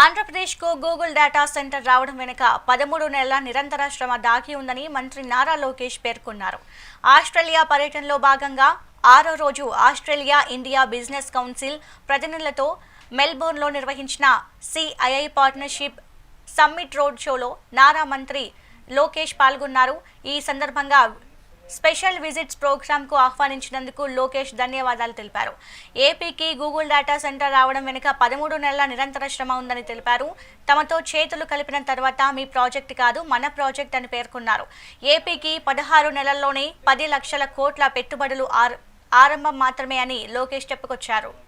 ఆంధ్రప్రదేశ్కు Google data centre రావడం వెనుక పదమూడు నెలల నిరంతర శ్రమ దాగి ఉందని మంత్రి నారా లోకేష్ పేర్కొన్నారు. ఆస్ట్రేలియా పర్యటనలో భాగంగా ఆరో రోజు ఆస్ట్రేలియా ఇండియా బిజినెస్ కౌన్సిల్ ప్రతినిధులతో మెల్బోర్న్లో నిర్వహించిన సిఐఐ పార్ట్నర్షిప్ సమ్మిట్ రోడ్ షోలో నారా మంత్రి లోకేష్ పాల్గొన్నారు. ఈ సందర్భంగా స్పెషల్ విజిట్స్ ప్రోగ్రాంకు ఆహ్వానించినందుకు లోకేష్ ధన్యవాదాలు తెలిపారు. ఏపీకి గూగుల్ డేటా సెంటర్ రావడం వెనుక పదమూడు నెలల నిరంతర శ్రమ ఉందని తెలిపారు. తమతో చేతులు కలిపిన తర్వాత మీ ప్రాజెక్ట్ కాదు మన ప్రాజెక్ట్ అని పేర్కొన్నారు. ఏపీకి పదహారు నెలల్లోనే పది లక్షల కోట్ల పెట్టుబడులు ఆరంభం మాత్రమే అని లోకేష్ చెప్పుకొచ్చారు.